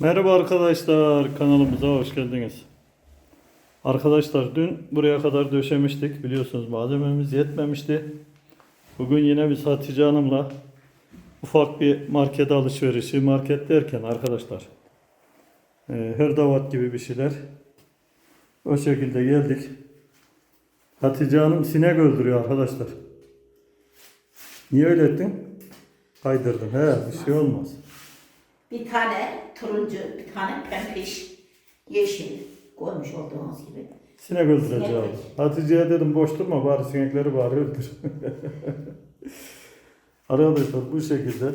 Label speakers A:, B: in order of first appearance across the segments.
A: Merhaba arkadaşlar, kanalımıza hoş geldiniz. Arkadaşlar dün buraya kadar döşemiştik. Biliyorsunuz malzememiz yetmemişti. Bugün yine biz Hatice Hanım'la ufak bir market alışverişi, market derken arkadaşlar e, hırdavat gibi bir şeyler. O şekilde geldik. Hatice Hanım sinek öldürüyor arkadaşlar. Niye öyle ettin? Kaydırdın. He, bir şey olmaz.
B: Bir tane turuncu, bir tane pembiş, yeşil koymuş olduğunuz gibi.
A: Sinek öldüreceğim.
B: Sinek.
A: Hatice'ye dedim boş durma bari sinekleri bari öldür. Arkadaşlar bu şekilde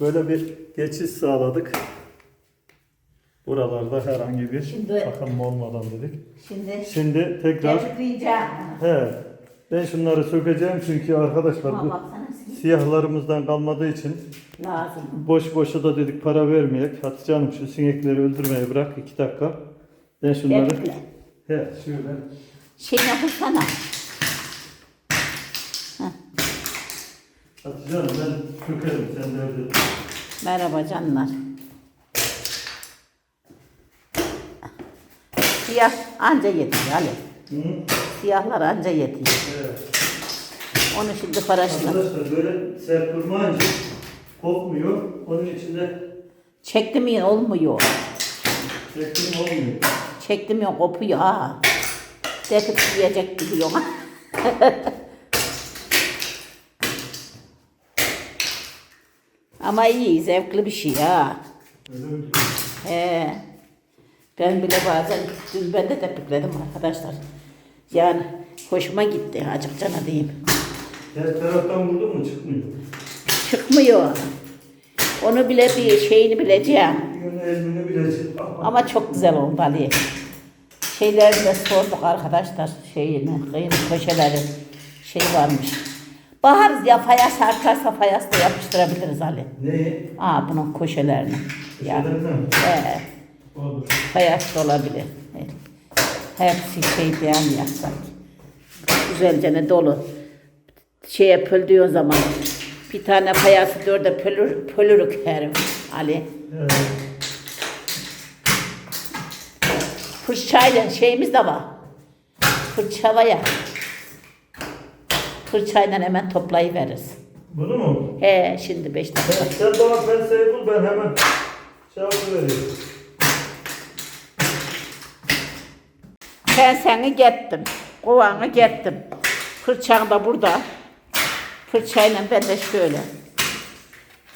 A: böyle bir geçiş sağladık. Buralarda herhangi bir
B: Şimdi-
A: bakım olmadan dedik.
B: Şimdi
A: Şimdi tekrar he ben şunları sökeceğim çünkü arkadaşlar
B: Ama
A: bu siyahlarımızdan kalmadığı için
B: lazım.
A: boş boşa da dedik para vermeyek. Hatice Hanım şu sinekleri öldürmeyi bırak iki dakika. Ben şunları
B: Bekle.
A: he şöyle
B: Şey yapılsana.
A: Hatice Hanım ben sökerim sen de öyle.
B: Merhaba canlar. Siyah anca yetiyor Ali.
A: Hı?
B: Siyahlar anca yetiyor.
A: Evet.
B: Onu şimdi paraşla.
A: Arkadaşlar böyle sert durmayınca kopmuyor. Onun içinde
B: Çektim mi olmuyor.
A: çektim olmuyor.
B: Çektim ya kopuyor ha. Dekip yiyecek gibi yok. Ama iyi, zevkli bir şey ha.
A: Öyle mi?
B: He. Ben bile bazen dün ben de tepikledim arkadaşlar. Yani hoşuma gitti açıkçana diyeyim.
A: Her taraftan vurdun mu çıkmıyor.
B: Çıkmıyor. Onu bile bir şeyini bileceğim.
A: Bir yönü elmini bilecek.
B: Ama çok güzel oldu Ali. Şeyleri de sorduk arkadaşlar şeyini, kıyım köşeleri şey varmış. Baharız ya fayas artarsa fayas da yapıştırabiliriz Ali.
A: Ne?
B: Aa bunun köşelerini. Ya.
A: Mi?
B: He,
A: Olur.
B: fayas da olabilir. Hepsi şey diyen yapsak. Güzelce ne dolu. Şeye pöldüğün zaman bir tane fayası dörde pölür, pölürük herim Ali.
A: Evet.
B: Fırçayla şeyimiz de var. Fırça var ya. Fırçayla hemen toplayıveririz.
A: Bunu mu?
B: He şimdi beş dakika.
A: Sen, sen bana penseyi bul ben hemen şey yapıveriyorum.
B: Ben seni gettim. Kovanı gettim. Fırçan da burada. Fırçayla ben de şöyle.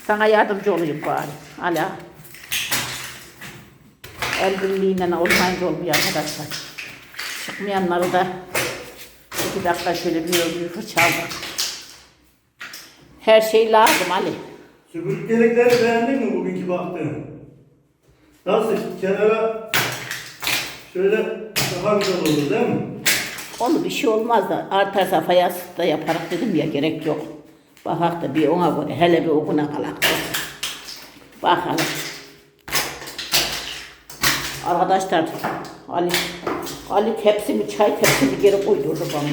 B: Sana yardımcı olayım bari. Hala. El birliğiyle olmayınca olmuyor arkadaşlar. Çıkmayanları da iki dakika şöyle bir bir fırça aldım. Her şey lazım Ali.
A: Süpürgelikleri beğendin mi bugünkü baktığın? Nasıl? Kenara şöyle daha güzel olur değil mi?
B: Onu bir şey olmaz da artarsa fayans da yaparak dedim ya gerek yok. Bakak da bir ona göre hele bir okuna kalak. Bakalım. Arkadaşlar Ali Ali tepsimi çay tepsimi geri koydurdu bana.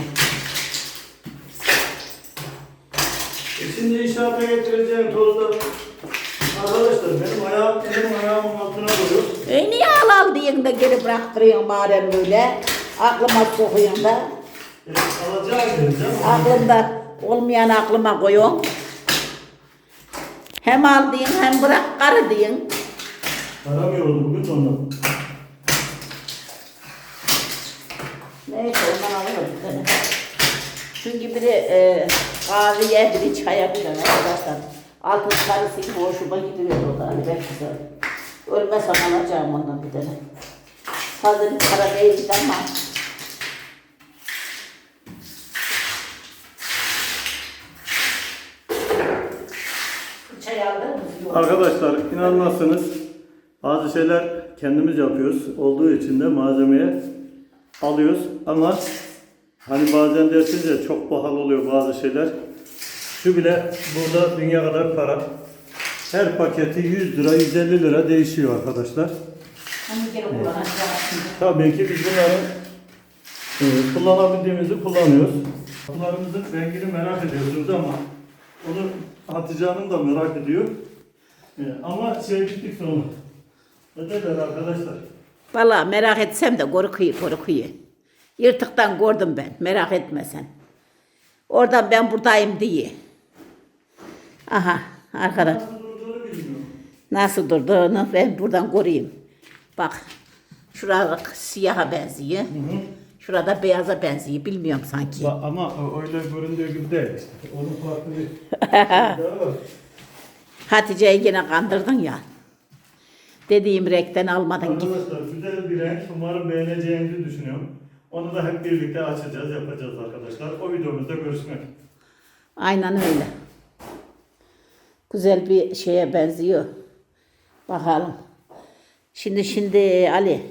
A: E şimdi inşaata getireceğim tozda. Arkadaşlar benim ayağım, elim ayağımın altına koyuyor.
B: E niye al al diyen de geri bıraktırıyorsun madem böyle. Aklıma sokuyorsun da.
A: E, alacağı geleceğim.
B: Aklımda olmayan aklıma koyuyorsun. Hem al diyen hem bırak karı diyen.
A: Param yoruldu bugün de ondan.
B: Neyse ondan alırım bir. Çünkü biri e, kahveye biri çaya bilen arkadaşlar. Altın sarısı gibi hoşuma gidiyor o da hani ben güzel. Ölmesem alacağım ondan bir tane. Fazla bir para değil ama. Çay aldın mı? Yok.
A: Arkadaşlar inanmazsınız bazı şeyler kendimiz yapıyoruz. Olduğu için de malzemeye alıyoruz ama hani bazen dersiniz ya çok pahalı oluyor bazı şeyler. Şu bile burada dünya kadar para. Her paketi 100 lira 150 lira değişiyor arkadaşlar.
B: Şimdi.
A: Tabii ki biz bunları e, kullanabildiğimizi kullanıyoruz. Bunlarımızın rengini merak ediyorsunuz ama onu Hatice Hanım da merak ediyor. Ama şey bittik sonra. Ne derler arkadaşlar?
B: Vallahi merak etsem de korkuyu korkuyu. Yırtıktan gördüm ben. Merak etme sen. Oradan ben buradayım diye. Aha arkadaş.
A: Nasıl durduğunu
B: ben buradan koruyayım. Bak. Şurada siyaha benziyor. Şurada beyaza benziyor. Bilmiyorum sanki.
A: Ama öyle göründüğü gibi değil. Onun farklı bir daha var.
B: Hatice'yi yine kandırdın ya. Dediğim renkten almadın git.
A: Arkadaşlar güzel bir renk. Umarım beğeneceğinizi düşünüyorum. Onu da hep birlikte açacağız, yapacağız arkadaşlar. O videomuzda görüşmek.
B: Aynen öyle. Güzel bir şeye benziyor. Bakalım. Şimdi şimdi Ali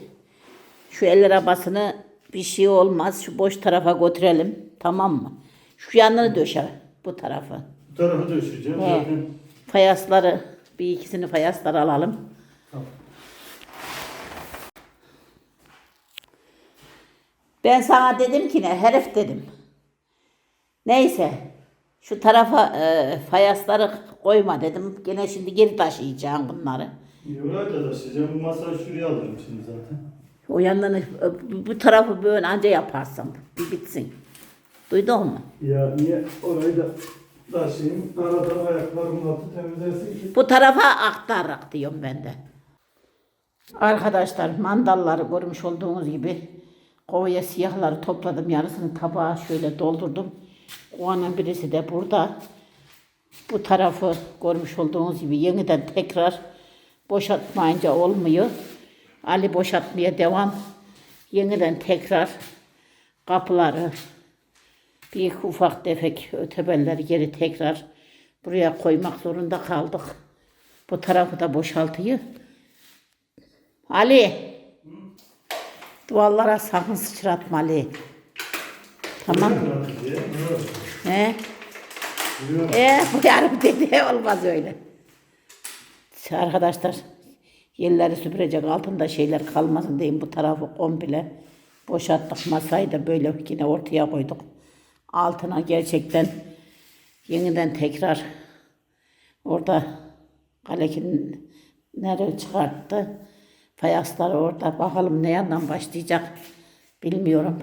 B: şu el arabasını bir şey olmaz. Şu boş tarafa götürelim. Tamam mı? Şu yanını döşe bu tarafı.
A: Bu tarafı döşeyeceğim.
B: He.
A: Zaten
B: Fayasları bir ikisini fayasları alalım.
A: Tamam.
B: Ben sana dedim ki ne herif dedim. Neyse şu tarafa e, fayasları koyma dedim. Gene şimdi geri taşıyacağım bunları.
A: Da taşıyacağım. Bu masayı şuraya alırım şimdi zaten.
B: O yandan e, bu- bu tarafı böyle anca yaparsın. Bir bitsin. Duydun mu?
A: Ya niye orayı da taşıyayım? Aradan ayaklarımın altı temizlensin ki.
B: Bu tarafa aktarak diyorum ben de. Arkadaşlar mandalları görmüş olduğunuz gibi kovaya siyahları topladım. Yarısını tabağa şöyle doldurdum. Kovanın birisi de burada. Bu tarafı görmüş olduğunuz gibi yeniden tekrar boşaltmayınca olmuyor. Ali boşaltmaya devam. Yeniden tekrar kapıları, bir ufak tefek ötebelleri geri tekrar buraya koymak zorunda kaldık. Bu tarafı da boşaltıyor. Ali. Duvarlara sakın sıçratma Ali. Tamam.
A: Evet.
B: He? E bu yarım dedi olmaz öyle. Arkadaşlar yerleri süpürecek altında şeyler kalmasın diyeyim bu tarafı komple boşalttık masayı da böyle yine ortaya koyduk. Altına gerçekten yeniden tekrar orada kalekin nereye çıkarttı. Fayasları orada bakalım ne yandan başlayacak bilmiyorum.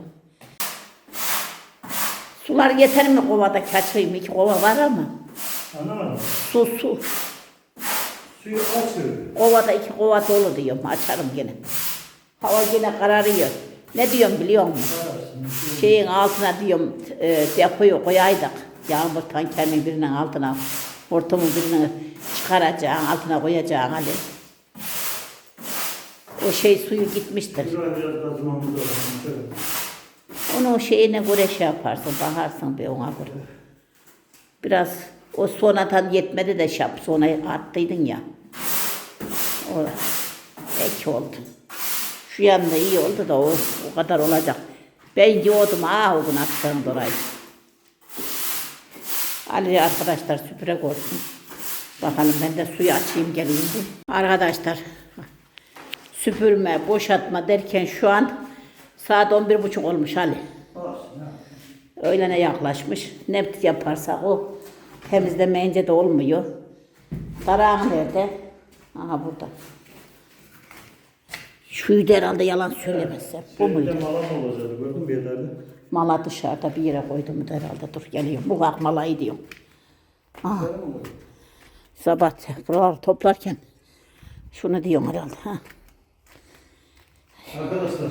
B: Sular yeter mi kovada kaçayım? İki kova var ama.
A: Anlamadım.
B: Su su.
A: Suyu açıyorum.
B: Kovada iki kova dolu diyorum. Açarım gene. Hava gene kararıyor. Ne diyorum biliyor musun? Şeyin altına diyorum e, depoyu koyaydık. Yağmur tankerinin birinin altına, hortumun birinin çıkaracaksın, altına koyacaksın Ali. O şey suyu gitmiştir. Onu o şeyine göre şey yaparsın, bakarsın bir ona göre. Biraz o sonradan yetmedi de şap sonra attıydın ya. O pek oldu. Şu yanda iyi oldu da o, o kadar olacak. Ben yiyordum ha o gün attığım dorayı. Ali arkadaşlar süpüre koysun. Bakalım ben de suyu açayım geleyim. Arkadaşlar süpürme, boşaltma derken şu an saat 11.30 olmuş Ali. Öğlene yaklaşmış. Ne yaparsak o temizlemeyince de olmuyor. Darağın nerede? Aha burada. Şuydu herhalde yalan söylemezsem. Bu muydu?
A: Malam olacaktı. Gördün bir yerlerde?
B: Mala dışarıda bir yere koydum herhalde. Dur geliyorum. Bu bak malayı diyorum. Aha. Sabah buraları toplarken şunu diyorum herhalde. Ha.
A: Arkadaşlar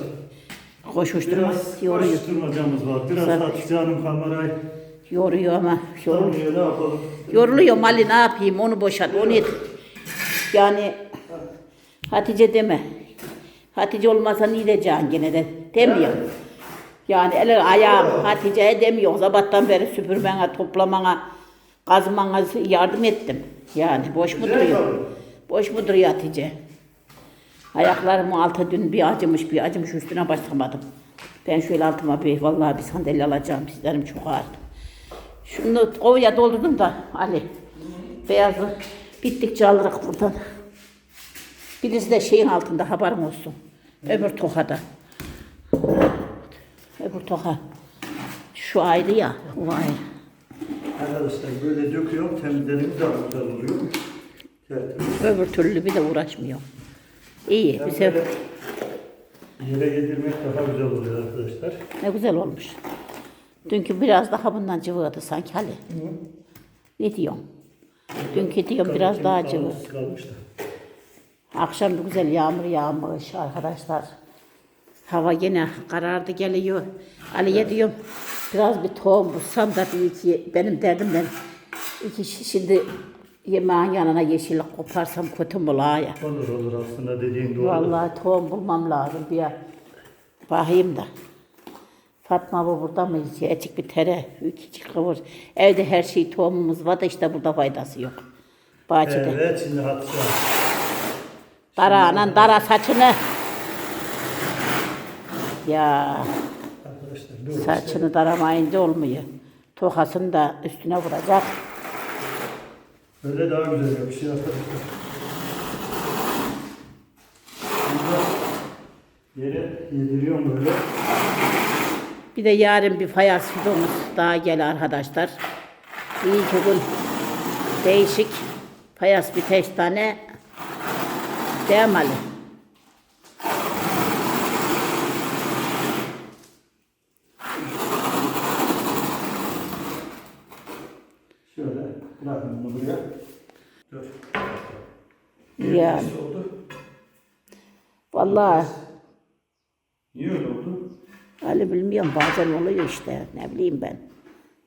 B: Koşuşturma
A: biraz
B: yoruyor.
A: koşturmacamız var. Biraz
B: Zaten-
A: Hatice Hanım kamerayı
B: Yoruyor ama yoruluyor.
A: tanımıyor. Ne yapalım?
B: Yoruluyor Mali ne yapayım onu boşalt onu et. Yani Hatice deme. Hatice olmasa ne diyeceksin gene de demiyor. Yani el ayağım Hatice'ye demiyor. Sabahtan beri süpürmene, toplamana, kazmana yardım ettim. Yani boş mu duruyor? Boş mu duruyor Hatice? Ayaklarım altı dün bir acımış bir acımış üstüne basamadım. Ben şöyle altıma bir vallahi bir sandalye alacağım. Sizlerim çok ağrıdı. Şunu kovaya doldurdum da Ali. Beyazı bittikçe alırız buradan. Birisi de şeyin altında haberin olsun. Öbür tokada. Öbür toka. Şu ayrı ya. O ayrı.
A: Arkadaşlar böyle döküyorum. Temizlerimiz de güzel oluyor.
B: Öbür türlü bir de uğraşmıyor. İyi,
A: Hem
B: güzel.
A: böyle Yere yedirmek daha güzel oluyor arkadaşlar.
B: Ne güzel olmuş. Dünkü biraz daha bundan cıvıdı sanki Ali. Ne diyorsun? Dünkü diyorum biraz daha cıvı.
A: Kalmış da.
B: Akşam bir güzel yağmur yağmış arkadaşlar. Hava yine karardı geliyor. Ali'ye diyorum biraz bir tohum bulsam da bir iki benim derdimden iki şi- şimdi yemeğin yanına yeşillik koparsam kötü mü la ya?
A: Olur olur aslında dediğin doğru.
B: Vallahi tohum bulmam lazım bir bakayım da. Fatma bu burada mı? Ecik bir tere, küçük kıvır. Evde her şey tohumumuz var da işte burada faydası yok. Bahçede.
A: Evet şimdi Hatice.
B: Darağının dara saçını. Ya saçını daramayınca olmuyor. Tokasını da üstüne vuracak.
A: Böyle daha güzel yapışıyor arkadaşlar. Burada yere yediriyorum böyle.
B: Bir de yarın bir fayans videomuz daha gel arkadaşlar. İyi ki gün değişik fayans bir beş tane değmeli.
A: Şöyle bırakın bunu buraya. Dur.
B: Yani. Vallahi
A: Niye öyle oldu?
B: Ali bilmiyorum bazen oluyor işte ne bileyim ben.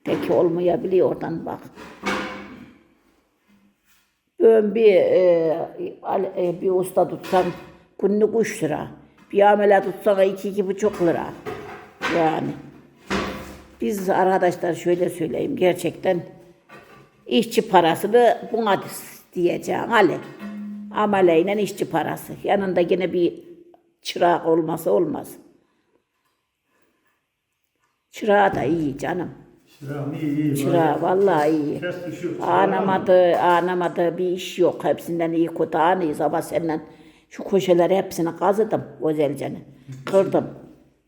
B: Peki olmayabiliyor oradan bak. Ben bir, e, e, bir usta tutsam günlük üç lira. Bir amele tutsan iki, iki buçuk lira. Yani. Biz arkadaşlar şöyle söyleyeyim gerçekten işçi parasını buna diyeceğim Ali. Ameleyle işçi parası. Yanında yine bir çırak olması olmaz. Çırağı da iyi canım.
A: Şiram iyi iyi.
B: Çırağı vallahi iyi.
A: Kes düşüyor.
B: Anamadığı, anamadığı bir iş yok. Hepsinden iyi kötü anıyız ama senden şu köşeleri hepsini kazıdım güzelce. Kırdım,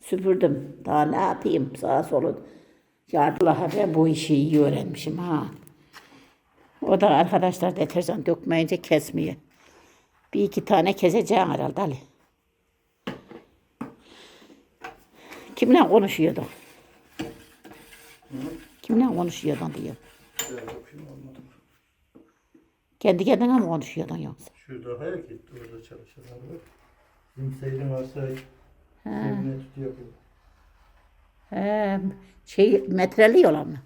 B: süpürdüm. Daha ne yapayım sağa sola. Yardılar ben bu işi iyi öğrenmişim ha. O da arkadaşlar deterjan dökmeyince kesmiyor. Bir iki tane keseceğim herhalde Ali. Kimle konuşuyordun? Kimle konuşuyordun diyor. Kendi kendine mi konuşuyordun yoksa?
A: Şurada hayal gitti orada çalışanlar var. Seydin varsa evine tutuyor.
B: He, şey metreli olan mı?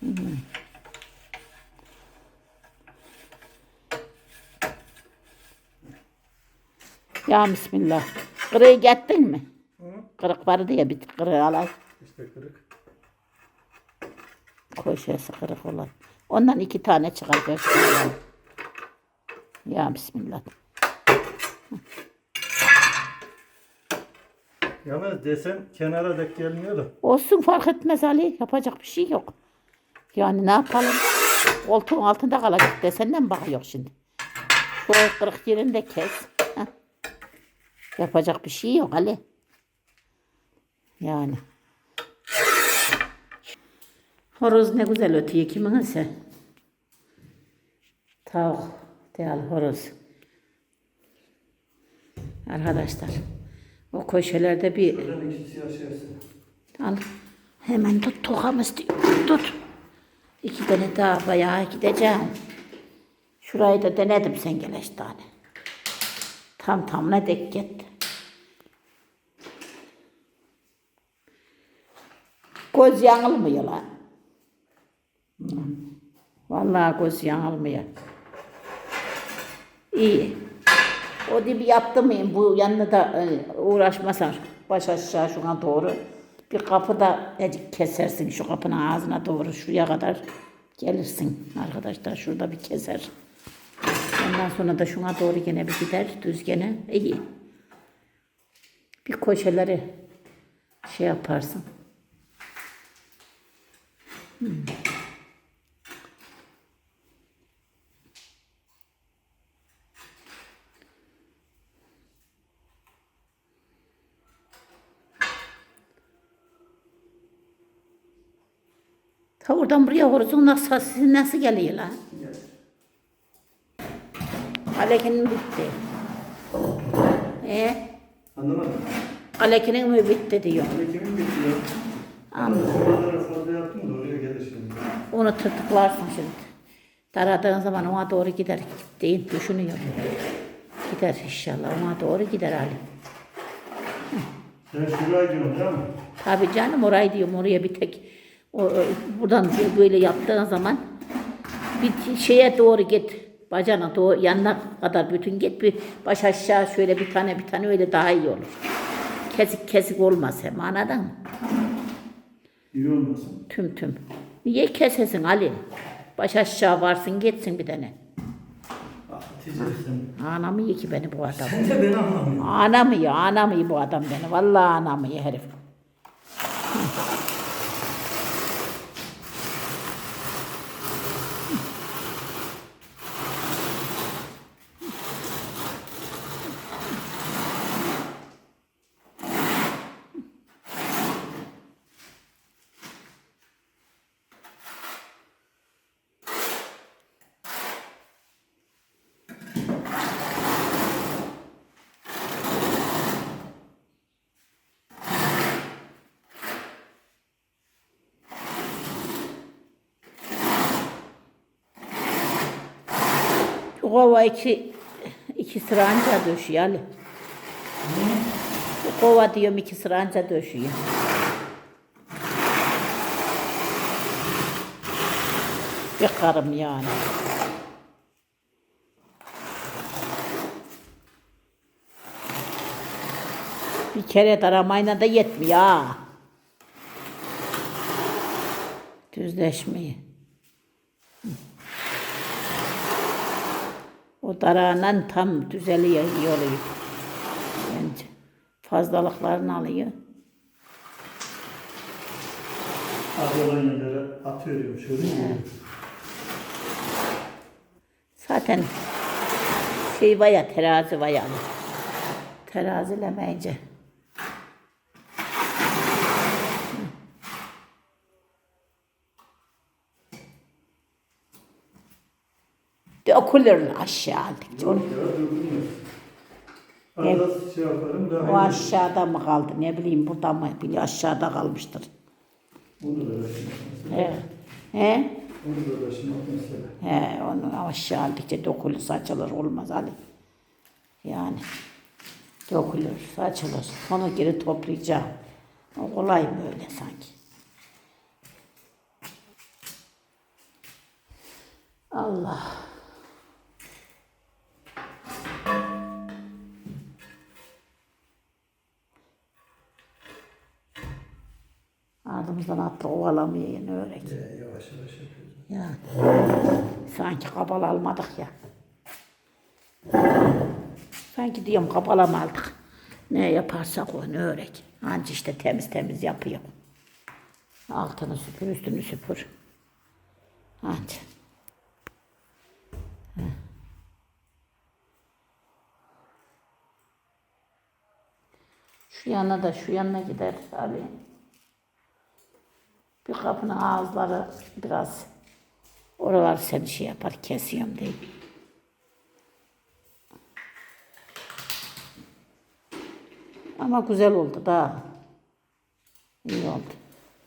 B: Hı. Ya Bismillah. Kırığı gettin mi? Kırık var diye bir kırığı alay.
A: İşte kırık.
B: Köşesi kırık olan. Ondan iki tane çıkar göstereyim. Ya Bismillah.
A: Yalnız desen kenara dek gelmiyor da.
B: Olsun fark etmez Ali. Yapacak bir şey yok. Yani ne yapalım? Koltuğun altında kalacak desenden bakıyor şimdi. Şu kırık yerini de kes. Heh. Yapacak bir şey yok Ali. Yani. Horoz ne güzel ötüyor kimin ise. Tavuk değil horoz. Arkadaşlar. O köşelerde bir
A: yaşarsın.
B: Al. Hemen tut tokamız. Tut. İki tane daha bayağı gideceğim. Şurayı da denedim sen geleş tane. Tam tamına dek gitti. Göz yanılmıyor lan. Vallahi göz yanılmıyor. İyi. O dibi yaptı mıyım bu yanına da e, uğraşmasan baş aşağı şuna doğru bir kapı da kesersin şu kapının ağzına doğru şuraya kadar gelirsin arkadaşlar şurada bir keser. Ondan sonra da şuna doğru gene bir gider düz gene iyi. Bir köşeleri şey yaparsın. Ta oradan buraya horozun nasıl, sizin nasıl geliyor lan? Alekenin bitti. E,
A: Anlamadım.
B: alekinin mi bitti diyor.
A: Peki kimin bitiyor?
B: Anladım.
A: Fazla yaptım da oraya gelir şimdi.
B: Onu tırtıklarsın şimdi. Taradığın zaman ona doğru gider değil düşünüyor. Gider inşallah ona doğru gider Ali.
A: Sen şuraya gidiyorsun değil mi?
B: Tabii canım orayı diyorum oraya bir tek o, o- buradan böyle yaptığın zaman bir şeye doğru git. Bacana doğru yanına kadar bütün git bir baş aşağı şöyle bir tane bir tane öyle daha iyi olur. Kesik kesik olmaz hem anladın mı?
A: İyi olmasın.
B: Tüm tüm. Niye kesesin Ali? Baş aşağı varsın gitsin bir tane.
A: Ah, Hatice sen.
B: Anam iyi ki beni bu adam.
A: Sen de beni anlamıyorsun.
B: Anam iyi, anam iyi bu adam beni. Vallahi anam iyi herif. Kova iki, iki sıra anca döşüyor Ali. Bu kova diyorum iki sıra anca döşüyor. Yakarım yani. Bir kere taramayla da yetmiyor ha. Düzleşmeyi. O darağından tam düzeliyor, iyi oluyor. Bence. Fazlalıklarını alıyor.
A: Ablaların yerlere atıyorum şöyle.
B: Zaten şey var ya terazi var yani. Terazilemeyince. Dökülür aşağı aldıkça. Onu-.
A: Arada şey yaparım
B: O aşağıda mı kaldı ne bileyim burada mı bile aşağıda kalmıştır.
A: Onu da.
B: He. He?
A: Onu da.
B: He, onu aşağı aldıkça saçılır olmaz Ali. Yani dökülür, saçılır. Onu geri toplayacağım. O kolay böyle sanki. Ovalamıyor yine örek.
A: Ee, yavaş yavaş yapıyoruz.
B: Ya. Sanki kabal almadık ya. Sanki diyorum kabala mı aldık? Ne yaparsak o ne örek. Anca işte temiz temiz yapıyor. Altını süpür, üstünü süpür. Anca. Heh. Şu yana da şu yanına gider abi. Bir kapının ağızları biraz oralar seni şey yapar kesiyorum değil. Ama güzel oldu da. İyi oldu.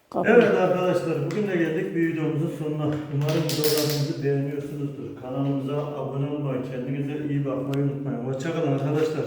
B: Kapı-
A: Evet arkadaşlar bugün de geldik bir videomuzun sonuna. Umarım videolarımızı beğeniyorsunuzdur. Kanalımıza abone olmayı, kendinize iyi bakmayı unutmayın. Hoşçakalın arkadaşlar.